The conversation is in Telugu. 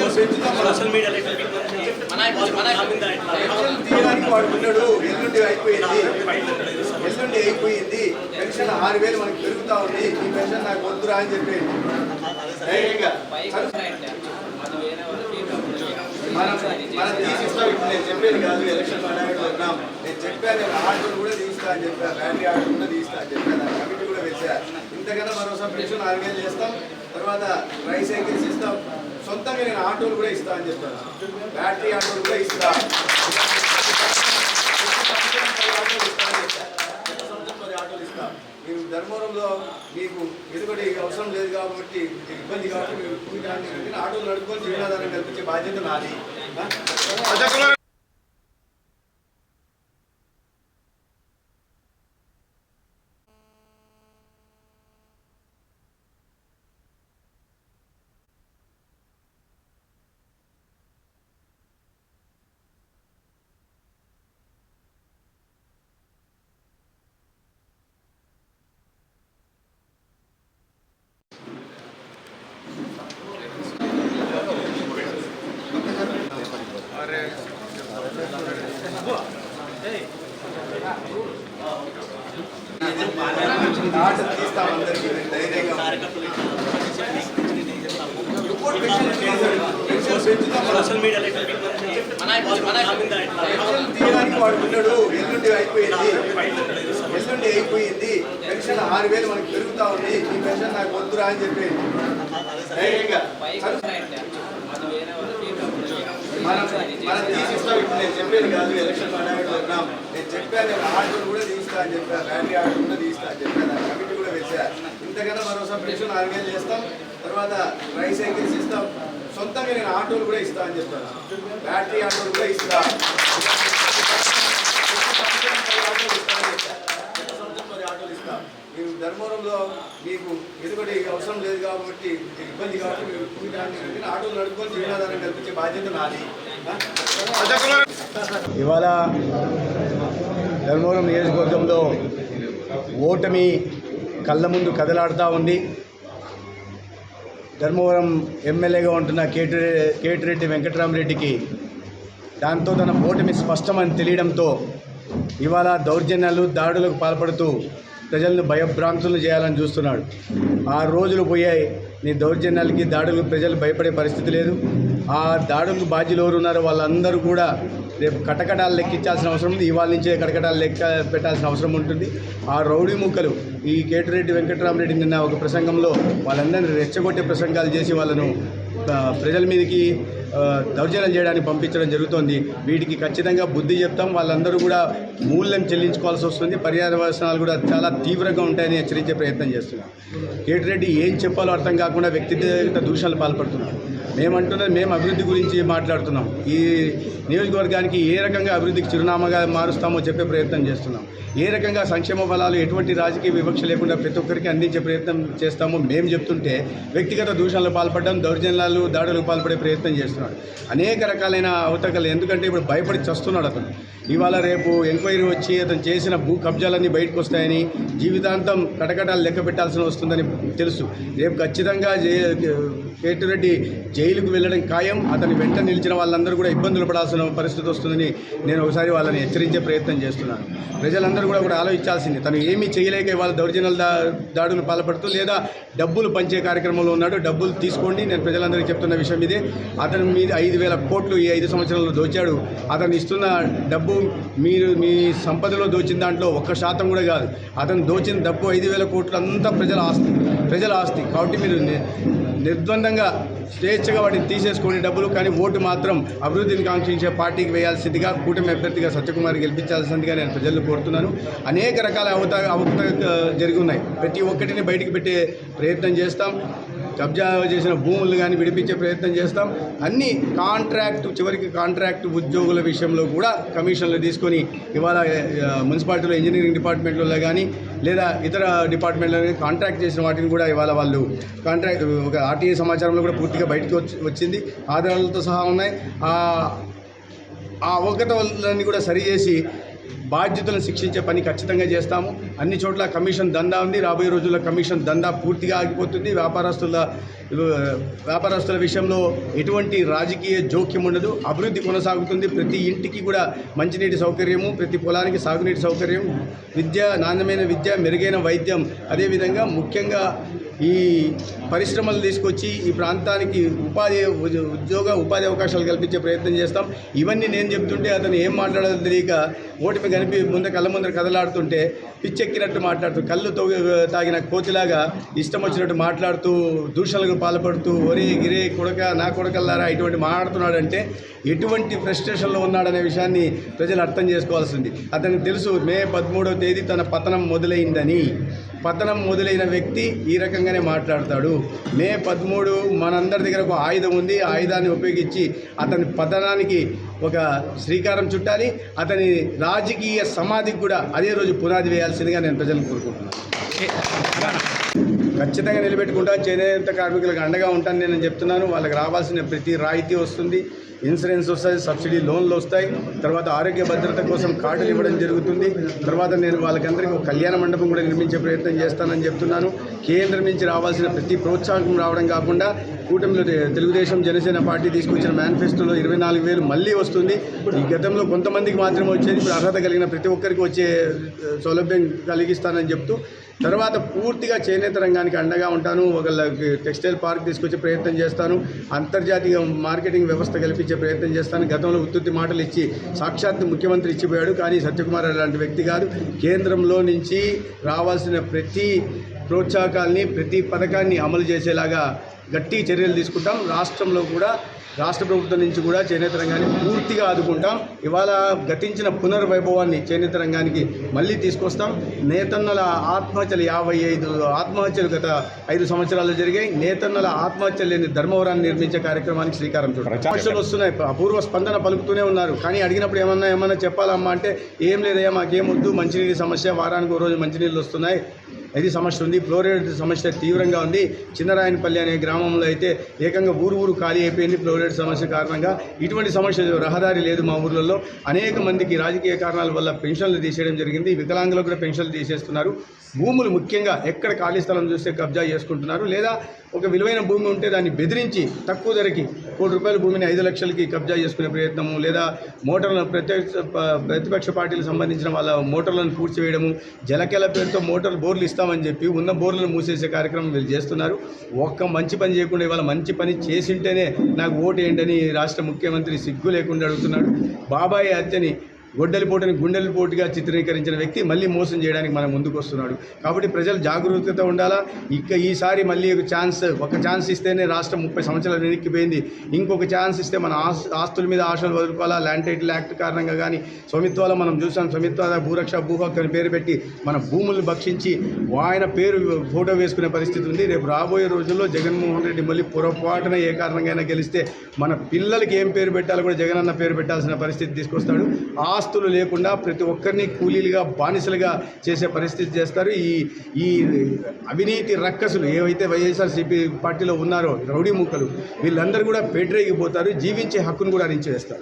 సోషల్ ఎల్లుండి అయిపోయింది ఎల్లుండి అయిపోయింది పెన్షన్ ఆరు వేలు మనకి పెరుగుతా ఉంది ఈ పెన్షన్ నాకు వద్దురా అని చెప్పి మనం మనం తీసిస్తాం ఇప్పుడు నేను చెప్పేది కాదు ఎలక్షన్ హడావిడిలో చెప్పాను నేను ఆటోలు కూడా తీస్తా అని చెప్పాను బ్యాటరీ ఆటో కూడా తీస్తా అని చెప్పాను కమిటీ కూడా వేసా ఇంతకన్నా మరోసారి పెన్షన్ ఆర్గనైజ్ చేస్తాం తర్వాత రైస్ సైకిల్స్ ఇస్తాం. సొంతంగా నేను ఆటోలు కూడా ఇస్తా అని చెప్పాను బ్యాటరీ ఆటోలు కూడా ఇస్తా. ఆటోలు మీరు ధర్మవరంలో మీకు ఎదుగుడి అవసరం లేదు కాబట్టి ఇబ్బంది కాబట్టి మీరు ఆటోలు నడుపుకొని జీవనాధారం కల్పించే బాధ్యత నాది ఆ? ఆట తీస్తాం అందరికీ మీరు ధైర్యంగా ఇంకోటి విషయం చేశాడు. విషయం పెంచుతాం మనం. సోషల్ మీడియాలో పెన్షన్ తీయడానికి వాడు ఉన్నాడు ఎల్లుండి అయిపోయింది ఎల్లుండి అయిపోయింది పెన్షన్ ఆరు వేలు మనకి పెరుగుతా ఉంది ఈ పెన్షన్ నాకు వద్దురా అని చెప్పి. ధైర్యంగా. మనం మనం తీసిస్తాం ఇప్పుడు నేను చెప్పేది కాదు ఎలక్షన్ ఉన్నాం నేను చెప్పాను ఆటోలు కూడా తీస్తా అని చెప్పాను కూడా తీస్తా అని చెప్పాను ఆ కమిటీ కూడా వేసా. ఇంతకన్నా మరోసారి పెన్షన్ ఆరు వేలు చేస్తాం తర్వాత సైకిల్స్ ఇస్తాం? సొంతంగా నేను ఆటోలు కూడా ఇస్తా అని చెప్పాను. బ్యాటరీ ఆటోలు కూడా ఇస్తా ఆటోలు ఇస్తా మీరు ధర్మవరంలో మీకు ఎదుగుడి అవసరం లేదు కాబట్టి ఇబ్బంది కాబట్టి ఆటోలు నడుపుకొని జీవనాధారం కల్పించే బాధ్యత నాది. ఇవాళ ధర్మవరం నియోజకవర్గంలో ఓటమి కళ్ళ ముందు కదలాడుతూ ఉంది. ధర్మవరం ఎమ్మెల్యేగా ఉంటున్న కేటి కేటిరెడ్డి వెంకటరామరెడ్డికి దాంతో తన ఓటమి స్పష్టమని తెలియడంతో ఇవాళ దౌర్జన్యాలు దాడులకు పాల్పడుతూ ప్రజలను భయభ్రాంతులు చేయాలని చూస్తున్నాడు. ఆ రోజులు పోయాయి. నీ దౌర్జన్యాలకి దాడులకు ప్రజలు భయపడే పరిస్థితి లేదు. ఆ దాడులకు బాధ్యులు ఎవరు ఉన్నారో వాళ్ళందరూ కూడా రేపు కటకటాలు లెక్కించాల్సిన అవసరం ఉంది. ఇవాళ నుంచే కటకటాలు లెక్క పెట్టాల్సిన అవసరం ఉంటుంది. ఆ రౌడీ ముక్కలు ఈ కేటిరెడ్డి వెంకటరామరెడ్డి నిన్న ఒక ప్రసంగంలో వాళ్ళందరినీ రెచ్చగొట్టే ప్రసంగాలు చేసి వాళ్ళను ప్రజల మీదకి దౌర్జన్యం చేయడానికి పంపించడం జరుగుతోంది. వీటికి ఖచ్చితంగా బుద్ధి చెప్తాం. వాళ్ళందరూ కూడా మూల్యం చెల్లించుకోవాల్సి వస్తుంది. పర్యావరణాలు కూడా చాలా తీవ్రంగా ఉంటాయని హెచ్చరించే ప్రయత్నం చేస్తున్నాం. కేటిరెడ్డి ఏం చెప్పాలో అర్థం కాకుండా వ్యక్తిగత దూషణలు పాల్పడుతున్నారు. మేమంటున్నది మేము అభివృద్ధి గురించి మాట్లాడుతున్నాం. ఈ నియోజకవర్గానికి ఏ రకంగా అభివృద్ధికి చిరునామాగా మారుస్తామో చెప్పే ప్రయత్నం చేస్తున్నాం. ఏ రకంగా సంక్షేమ ఫలాలు ఎటువంటి రాజకీయ వివక్ష లేకుండా ప్రతి ఒక్కరికి అందించే ప్రయత్నం చేస్తామో మేము చెప్తుంటే వ్యక్తిగత దూషణలు పాల్పడడం దౌర్జన్యాలు దాడులకు పాల్పడే ప్రయత్నం చేస్తున్నాడు. అనేక రకాలైన అవతకలు. ఎందుకంటే ఇప్పుడు భయపడి చస్తున్నాడు అతను. ఇవాళ రేపు ఎంక్వైరీ వచ్చి అతను చేసిన భూ కబ్జాలన్నీ బయటకు వస్తాయని జీవితాంతం కటకటాలు లెక్క పెట్టాల్సిన వస్తుందని తెలుసు. రేపు ఖచ్చితంగా కేటిరెడ్డి జైలుకు వెళ్ళడం ఖాయం. అతని వెంట నిలిచిన వాళ్ళందరూ కూడా ఇబ్బందులు పడాల్సిన పరిస్థితి వస్తుందని నేను ఒకసారి వాళ్ళని హెచ్చరించే ప్రయత్నం చేస్తున్నాను. ప్రజలందరూ కూడా కూడా ఆలోచించాల్సింది తను ఏమీ చేయలేక ఇవాళ దౌర్జన్యాల దా దాడులు పాల్పడుతూ లేదా డబ్బులు పంచే కార్యక్రమంలో ఉన్నాడు. డబ్బులు తీసుకోండి నేను ప్రజలందరికీ చెప్తున్న విషయం ఇదే. అతని మీద ఐదు వేల కోట్లు ఈ ఐదు సంవత్సరాల్లో దోచాడు. అతను ఇస్తున్న డబ్బు మీరు మీ సంపదలో దోచిన దాంట్లో ఒక్క శాతం కూడా కాదు. అతను దోచిన డబ్బు ఐదు వేల కోట్లు అంతా ప్రజల ఆస్తి ప్రజల ఆస్తి. కాబట్టి మీరు నిర్ద్వందంగా స్వేచ్ఛగా వాటిని తీసేసుకునే డబ్బులు కానీ ఓటు మాత్రం అభివృద్ధిని కాంక్షించే పార్టీకి వేయాల్సిందిగా కూటమి అభ్యర్థిగా సత్యకుమార్ గెలిపించాల్సిందిగా నేను ప్రజలు కోరుతున్నాను. అనేక రకాల అవత అవత జరిగి ఉన్నాయి. ప్రతి ఒక్కటిని బయటికి పెట్టే ప్రయత్నం చేస్తాం. కబ్జా చేసిన భూములు కానీ విడిపించే ప్రయత్నం చేస్తాం. అన్ని కాంట్రాక్ట్ చివరికి కాంట్రాక్ట్ ఉద్యోగుల విషయంలో కూడా కమిషన్లు తీసుకొని ఇవాళ మున్సిపాలిటీలో ఇంజనీరింగ్ డిపార్ట్మెంట్లో కానీ లేదా ఇతర డిపార్ట్మెంట్లో కానీ కాంట్రాక్ట్ చేసిన వాటిని కూడా ఇవాళ వాళ్ళు కాంట్రాక్ట్ ఒక ఆర్టీఏ సమాచారంలో కూడా పూర్తిగా బయటకు వచ్చి వచ్చింది. ఆధారాలతో సహా ఉన్నాయి. ఆ ఆ అవగతలన్నీ కూడా సరిచేసి బాధ్యతలను శిక్షించే పని ఖచ్చితంగా చేస్తాము. అన్ని చోట్ల కమిషన్ దందా ఉంది. రాబోయే రోజుల్లో కమిషన్ దందా పూర్తిగా ఆగిపోతుంది. వ్యాపారస్తుల వ్యాపారస్తుల విషయంలో ఎటువంటి రాజకీయ జోక్యం ఉండదు. అభివృద్ధి కొనసాగుతుంది. ప్రతి ఇంటికి కూడా మంచినీటి సౌకర్యము ప్రతి పొలానికి సాగునీటి సౌకర్యం విద్య నాణ్యమైన విద్య మెరుగైన వైద్యం. అదేవిధంగా ముఖ్యంగా ఈ పరిశ్రమలు తీసుకొచ్చి ఈ ప్రాంతానికి ఉపాధి ఉద్యోగ ఉపాధి అవకాశాలు కల్పించే ప్రయత్నం చేస్తాం. ఇవన్నీ నేను చెప్తుంటే అతను ఏం మాట్లాడాలో తెలియక ఓటమి కనిపి ముందు కళ్ళ ముందర కదలాడుతుంటే పిచ్చెక్కినట్టు మాట్లాడుతూ కళ్ళు తోగి తాగిన కోతిలాగా ఇష్టం వచ్చినట్టు మాట్లాడుతూ దూషణలకు పాల్పడుతూ ఒరే గిరే కొడక నా కొడకల్లారా ఇటువంటి మాట్లాడుతున్నాడంటే ఎటువంటి ఫ్రస్ట్రేషన్లో ఉన్నాడనే విషయాన్ని ప్రజలు అర్థం చేసుకోవాల్సింది. అతనికి తెలుసు మే పదమూడవ తేదీ తన పతనం మొదలైందని. పతనం మొదలైన వ్యక్తి ఈ రకంగానే మాట్లాడతాడు. మే పదమూడు మనందరి దగ్గర ఒక ఆయుధం ఉంది. ఆ ఆయుధాన్ని ఉపయోగించి అతని పతనానికి ఒక శ్రీకారం చుట్టాలి. అతని రాజకీయ సమాధికి కూడా అదే రోజు పునాది వేయాల్సిందిగా నేను ప్రజలను కోరుకుంటున్నాను. ఖచ్చితంగా నిలబెట్టుకుంటా చేనేత కార్మికులకు అండగా ఉంటాను నేను చెప్తున్నాను. వాళ్ళకి రావాల్సిన ప్రతి రాయితీ వస్తుంది. ఇన్సూరెన్స్ వస్తుంది సబ్సిడీ లోన్లు వస్తాయి. తర్వాత ఆరోగ్య భద్రత కోసం కార్డులు ఇవ్వడం జరుగుతుంది. తర్వాత నేను వాళ్ళకందరికీ ఒక కళ్యాణ మండపం కూడా నిర్మించే ప్రయత్నం చేస్తానని చెప్తున్నాను. కేంద్రం నుంచి రావాల్సిన ప్రతి ప్రోత్సాహం రావడం కాకుండా కూటమిలో తెలుగుదేశం జనసేన పార్టీ తీసుకొచ్చిన మేనిఫెస్టోలో ఇరవై నాలుగు వేలు మళ్ళీ వస్తుంది. ఈ గతంలో కొంతమందికి మాత్రమే వచ్చేది. ఇప్పుడు అర్హత కలిగిన ప్రతి ఒక్కరికి వచ్చే సౌలభ్యం కలిగిస్తానని చెప్తూ తర్వాత పూర్తిగా చేనేత రంగానికి అండగా ఉంటాను. ఒకళ్ళకి టెక్స్టైల్ పార్క్ తీసుకొచ్చే ప్రయత్నం చేస్తాను. అంతర్జాతీయ మార్కెటింగ్ వ్యవస్థ కల్పించే ప్రయత్నం చేస్తాను. గతంలో ఉత్తుత్తి మాటలు ఇచ్చి సాక్షాత్ ముఖ్యమంత్రి ఇచ్చిపోయాడు. కానీ సత్యకుమార్ అలాంటి వ్యక్తి కాదు. కేంద్రంలో నుంచి రావాల్సిన ప్రతి ప్రోత్సాహకాల్ని ప్రతి పథకాన్ని అమలు చేసేలాగా గట్టి చర్యలు తీసుకుంటాం. రాష్ట్రంలో కూడా రాష్ట్ర ప్రభుత్వం నుంచి కూడా చేనేత రంగాన్ని పూర్తిగా ఆదుకుంటాం. ఇవాళ గతించిన పునర్వైభవాన్ని చేనేత రంగానికి మళ్ళీ తీసుకొస్తాం. నేతన్నల ఆత్మహత్యలు యాభై ఐదు ఆత్మహత్యలు గత ఐదు సంవత్సరాలు జరిగాయి. నేతన్నల ఆత్మహత్యలు లేని ధర్మవరాన్ని నిర్మించే కార్యక్రమానికి శ్రీకారం చుట్టారు సమస్యలు వస్తున్నాయి. అపూర్వ స్పందన పలుకుతూనే ఉన్నారు. కానీ అడిగినప్పుడు ఏమన్నా ఏమన్నా చెప్పాలమ్మా అంటే ఏం లేదయ్యా మాకేమొద్దు మంచినీటి సమస్య వారానికి ఓ రోజు మంచినీళ్ళు వస్తున్నాయి. ఇది సమస్య ఉంది. ఫ్లోరైడ్ సమస్య తీవ్రంగా ఉంది. చిన్నరాయనపల్లి అనే గ్రామంలో అయితే ఏకంగా ఊరు ఊరు ఖాళీ అయిపోయింది ఫ్లోరైడ్ సమస్య కారణంగా. ఇటువంటి సమస్య రహదారి లేదు మా ఊర్లలో. అనేక మందికి రాజకీయ కారణాల వల్ల పెన్షన్లు తీసేయడం జరిగింది. వికలాంగులకు కూడా పెన్షన్లు తీసేస్తున్నారు. భూములు ముఖ్యంగా ఎక్కడ ఖాళీ స్థలం చూస్తే కబ్జా చేసుకుంటున్నారు. లేదా ఒక విలువైన భూమి ఉంటే దాన్ని బెదిరించి తక్కువ ధరకి కోటి రూపాయల భూమిని ఐదు లక్షలకి కబ్జా చేసుకునే ప్రయత్నము లేదా మోటార్లను ప్రత్యక్ష ప- ప్రతిపక్ష పార్టీలకు సంబంధించిన వాళ్ళ మోటార్లను పూడ్చివేయడము జలకెల పేరుతో మోటార్లు బోర్లు ఇస్తామని చెప్పి ఉన్న బోర్లను మూసేసే కార్యక్రమం వీళ్ళు చేస్తున్నారు. ఒక్క మంచి పని చేయకుండా ఇవాళ మంచి పని చేసింటేనే నాకు ఓటు ఏంటని రాష్ట్ర ముఖ్యమంత్రి సిగ్గు లేకుండా అడుగుతున్నాడు. బాబాయ్ హత్యని గొడ్డలిపోటుని గుండెలిపోటుగా చిత్రీకరించిన వ్యక్తి మళ్ళీ మోసం చేయడానికి మన ముందుకు వస్తున్నాడు. కాబట్టి ప్రజలు జాగరూకత ఉండాలా? ఇక ఈసారి మళ్ళీ ఒక ఛాన్స్ ఒక ఛాన్స్ ఇస్తేనే రాష్ట్రం ముప్పై సంవత్సరాలు వెనక్కిపోయింది. ఇంకొక ఛాన్స్ ఇస్తే మన ఆస్ ఆస్తుల మీద ఆశలు వదులుకోవాలా? ల్యాండ్ టైటిల్ యాక్ట్ కారణంగా కానీ స్వమిత్వాలో మనం చూసాం. స్వమిత్వ భూరక్ష భూహక్కు అని పేరు పెట్టి మన భూములు భక్షించి ఆయన పేరు ఫోటో వేసుకునే పరిస్థితి ఉంది. రేపు రాబోయే రోజుల్లో జగన్మోహన్ రెడ్డి మళ్ళీ పొరపాటున ఏ కారణంగా గెలిస్తే మన పిల్లలకి ఏం పేరు పెట్టాలో కూడా జగనన్న పేరు పెట్టాల్సిన పరిస్థితి తీసుకొస్తాడు. ఆ ఆస్తులు లేకుండా ప్రతి ఒక్కరిని కూలీలుగా బానిసలుగా చేసే పరిస్థితి చేస్తారు. ఈ ఈ అవినీతి రక్కసులు ఏవైతే వైఎస్ఆర్సీపీ పార్టీలో ఉన్నారో రౌడీ ముక్కలు వీళ్ళందరూ కూడా పేటరేగిపోతారు జీవించే హక్కును కూడా హరించేస్తారు